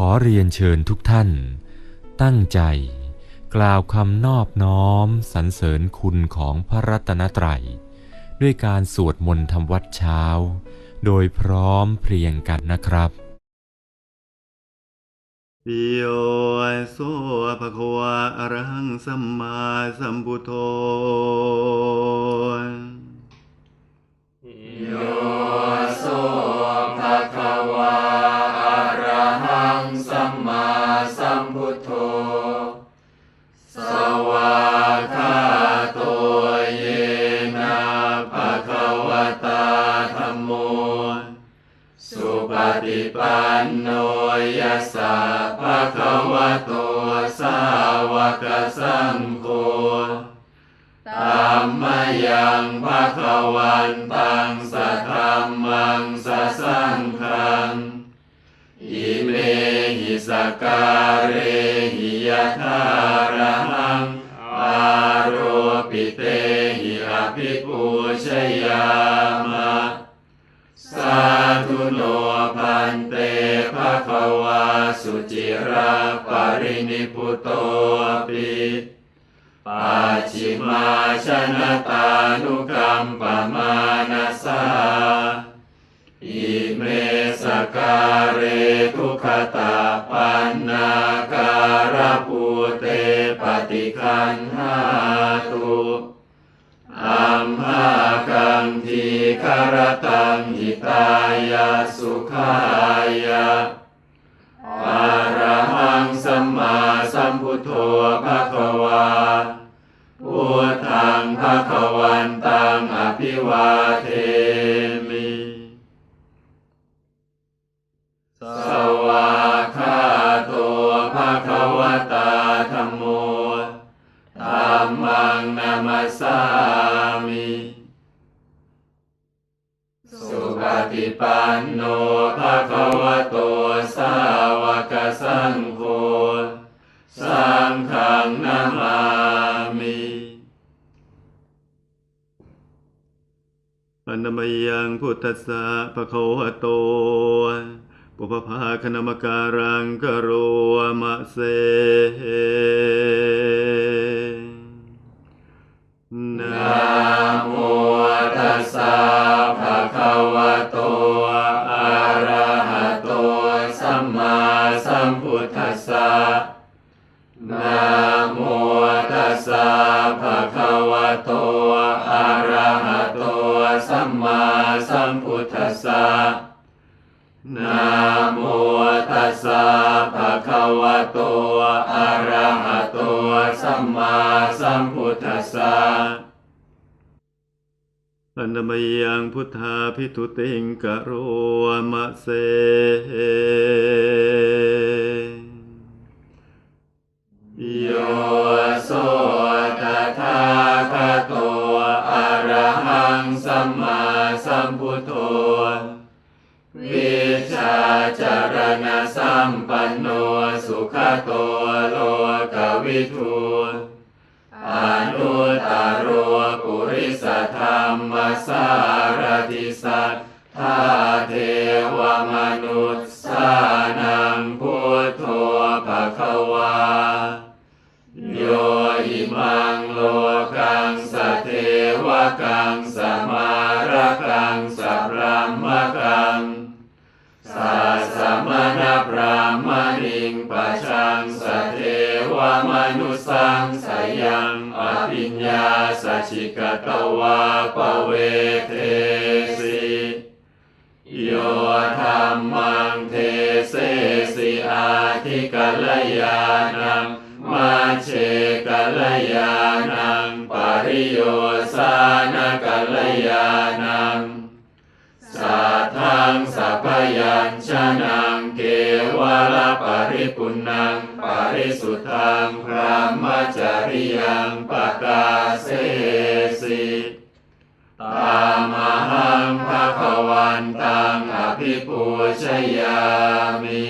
ขอเรียนเชิญทุกท่าน ตั้งใจ กล่าวคำนอบน้อมสรรเสริญคุณของพระรัตนตรัย ด้วยการสวดมนต์ทำวัดเช้า โดยพร้อมเพรียงกันนะครับโยโสภะคะวะอะระหังสัมมาสัมพุทโธโยโส สัสสังฆังอิเมหิสการเรหิยะทาระหังอาโรปิเตหิอภิปูชยามะสาธุโนพันเตภะคะวาสุจิราปรินิพุโตปิปัจฉิมาชนะตานุกัมปะมานา การเรทุขตาปันนาการปูเตปฏิคันหาตุอัมหากังทีคารตังหิตายาสุขายาอะระหังสัมมาสัมพุทโธภะคะวาพุทธังภะคะวันตังอภิวาเท ปนมยังพุทธัสสะภะคะวะโตปุพพาคณมการังกโรมะเสนะนะโมตัสสะภะคะวะโตอะระหะโตสัมมาสัมพุทธัสสะนะ นะโมตัสสะภะคะวะโต อะระหะโต สัมมาสัมพุทธัสสะอนมยังพุทธาพิทุติงกะโรมะเส สิกตวาปเวเทสิโยธรรมังเทเสสิอาทิกลยานังมาเชกลยานังปริโยสานกลยานังสัทธังสัพยัญชนะ เกวลปริปุณังปริสุทธังพระมจริยังปกาเสสิตามหังภะคะวันตังอภิปูชยามิ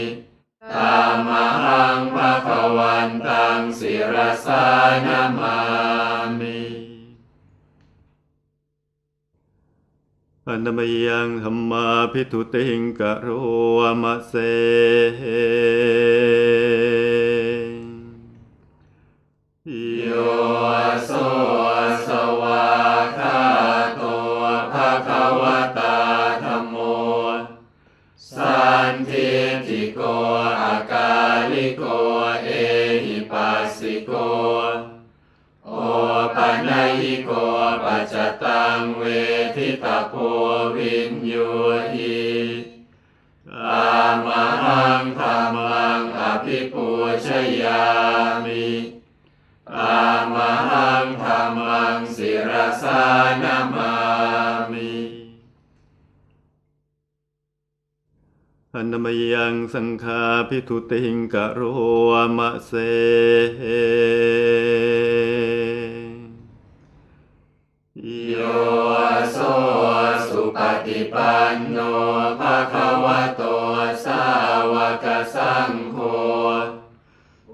ตามหังภะคะวันตังศิรสานามา อนัมยังธรรมาพิทุติงกะโรมะเสโยโส สานามามิอันนมยังสังฆาพิทุติงกะโรมะเสโยโสสุปฏิปันโนภะคะวะโตสาวกสังโฆ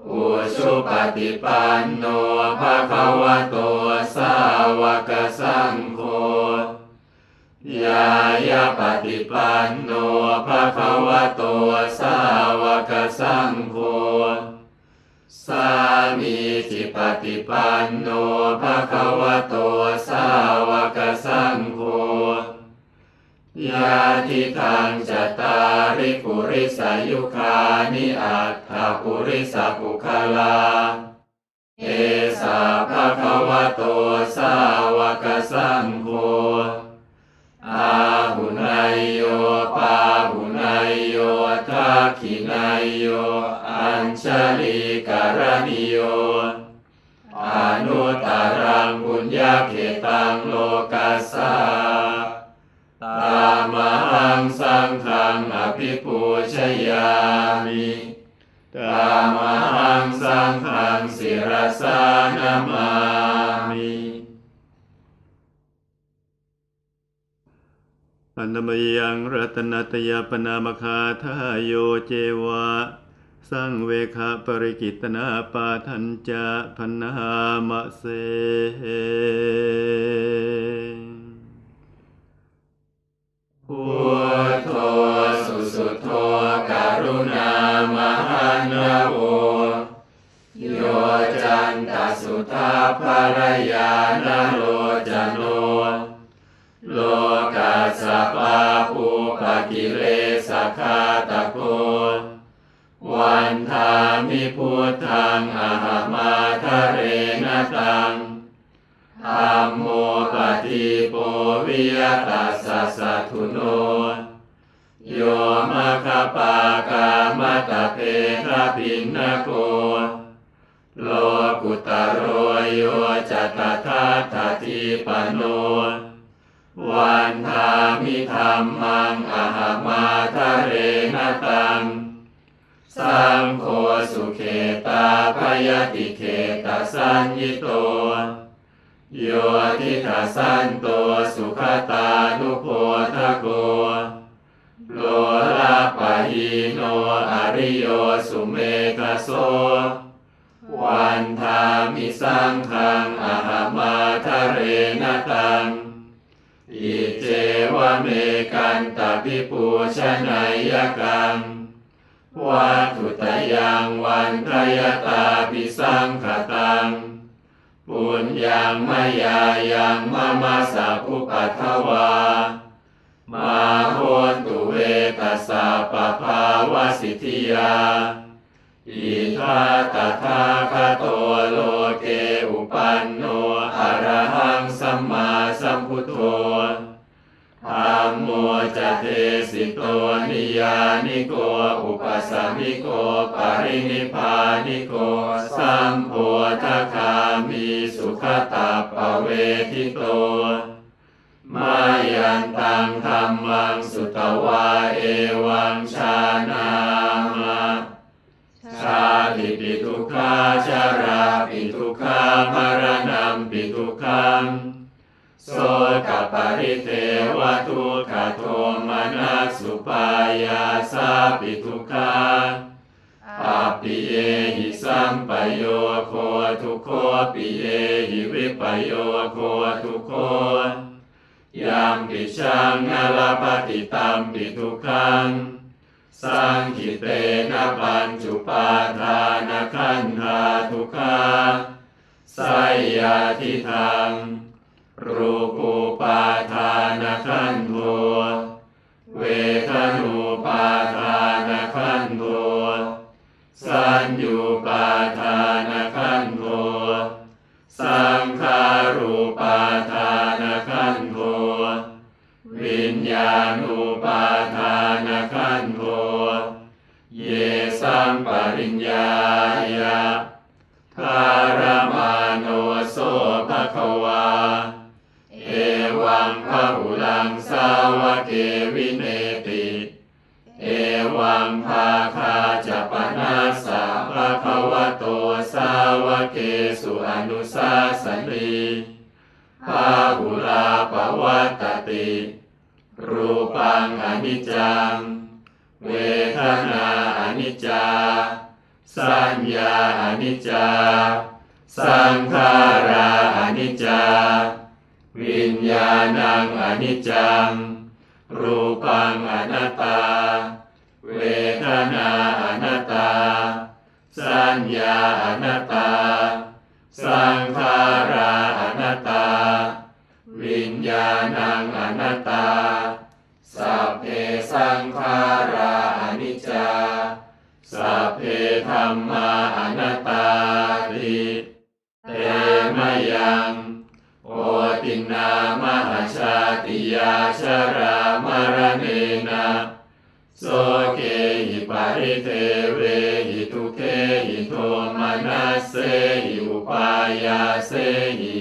อุชุปฏิปันโนภะคะวะโตายปฏิปันโนภะคะวะโตสาวกสังโฆสามีจิปฏิปันโนภะคะวะโตสาวกสังโฆยาทิทางจตาริปุริสายุคานิอัตถาปุริสปุคลา เอสาภะคะวะโต งสังฆังอภิปูชยามิตามหังสังฆังศิรสานามามิอันนมยังรัตนัตยปนามคาทายโยเจวะสังเวคาปริกิตนาปาทัญจะพนามะเส พุทโธสุสุโธการุณามหันนาโวโยจันตสุทาภรยานโลจโน โลกัสสะปาภูปกิเลสคาตะโกวันทามิพุทธังอาหมาทะเรนตังธัมโมปฏิโปวิยตัสสะสั ทุโนโยมะคาปากามะตะเพทะพินนโกโลกุตโรโยจัตถาทาทิปโนวันทามิธรรมังอหามาทะเรนตังสังโฆสุเขตาพยติเขตสัญญิโต โยทิทัสันโตสุขตานุโพทะโกโลลาปะหิโนอริโยสุเมกะโสวันทามิสังขังอาหามาทะเรนตังอิเจวะเมกันตะปิปูชนัยกังวัตถุตยังวันทยตาปิสังขตัง ปุญญังมายายังมามาสาภุปัทวา มาโหนตุเวตัสสะปะภาวสิทธิยา อิทาตถาคโตโลเกอุปันโนอระหังสัมมาสัมพุทโธ โมจะเทสิโตนิยานิโก อุปสัมมิโก ปรินิพานิโก สัมโพธคามีสุขตาปะเวทิโตมายันตังธรรมังสุตวาเอวังชานามาชาติปิทุกขาชาราปิทุกขามรณะปิทุกขัง โสกปริเทวทุกขโทมานัสสุปายาสาปิทุกขาปัปปิเยหิสัมปโยโคทุโคปิเยหิวิปโยโคทุโคยามปิชังนลปฏิตัมปิทุกขังสังคิเตนะปัญจุปาทานขันธาทุกขาสยาทิทัง รูปูปาทานขันโทเวทนูปาทานขันโทสัญญูปาทานขันโทสังขารูปาทานขันโทวิญญาณูปาทานขันโทเยสัมปริญญายะทารมาาวกเกวินเนติ เอวังภาคาจะปนาสาภะคะวะโตสาวกเกสุอนุสาสนีภาหุลาปวัตติ รูปังอนิจจัง เวทนาอนิจจา สัญญาอนิจจา สังขาราอนิจจา วิญญาณังอนิจจัง รูปังอนัตตา เวทนาอนัตตา สัญญา ชรามรเนนะโสเกหิปาริเทเวหิทุเทหิโทมานัสเสหิอุปายาเสหิ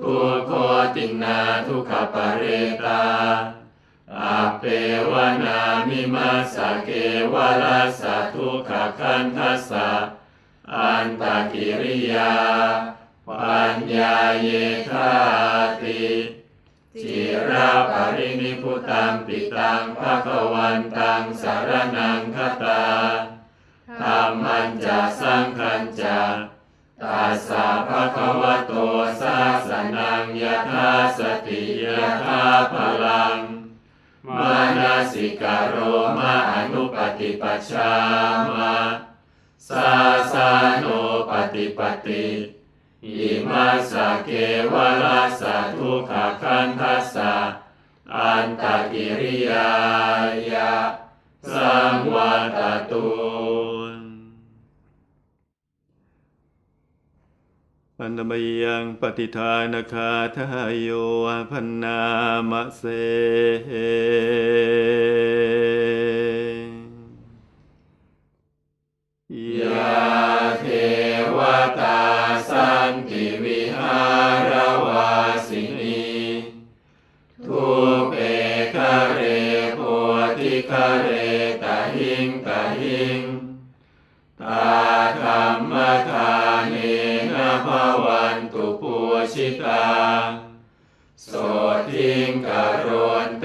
ทุโคตินาทุกขปะเรตาอาเปวนามิมาสเกวลาสะทุกขคันทัสสะอันตกิริยา ปัญญาเยคาติ จิราปรินิพุตังปิตังภะคะวันตังสารนังคตาธรรมันจะสังคัญจะตัสสะภะคะวะโตสาสนังยถาสติยถาพลัง มานาสิกาโรมาอนุปฏิปัชามาสาสาโนปฏิปติอิมาสเกวลาสทุกขคั นทัสสะอันตกิริยายะสังวัตตุปันมยังปฏิทานคาทายโยพันนามะเสยาเทวตาสันติวิหาร ชิตาโสทิงกโรนเต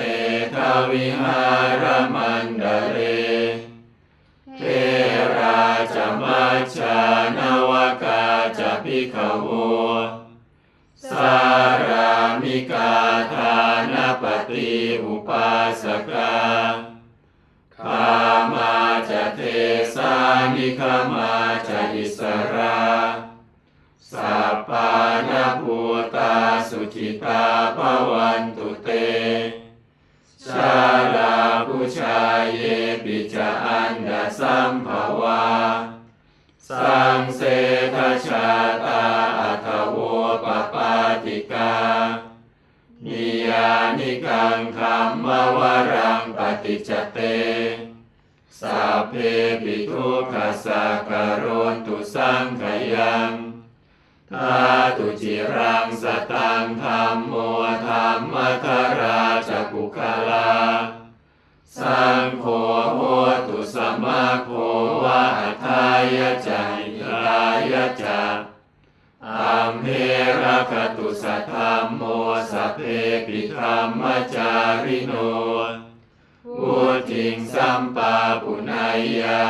ทวิหารมันดเรเทราจมัจฉานวกาจะพิขโวสารามิกาทานปฏิอุปาสกาขามาจะเทสานิคามา สุขิตาภวันตุเต ชาลาผู้ชายเยปิจาอันดาสัมภาวา สังเสทชาตาอัทโวปปาติกานิยานิกังคำมวรังปฏิจเตสัพเพปิทุกขสักการนตุสังขยัง ทาตุจิรังสตังธรรมโมธรรมคาราจักุคาลา สังโฆโหตุสมาโควะทายะจายายะจาอัมเพระคตุสัทธรรมโมสัเพปิธรรมจาริโนวุติงสัมปาปุณายยา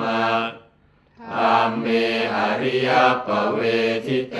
มะ มเมหริยปเวทิเต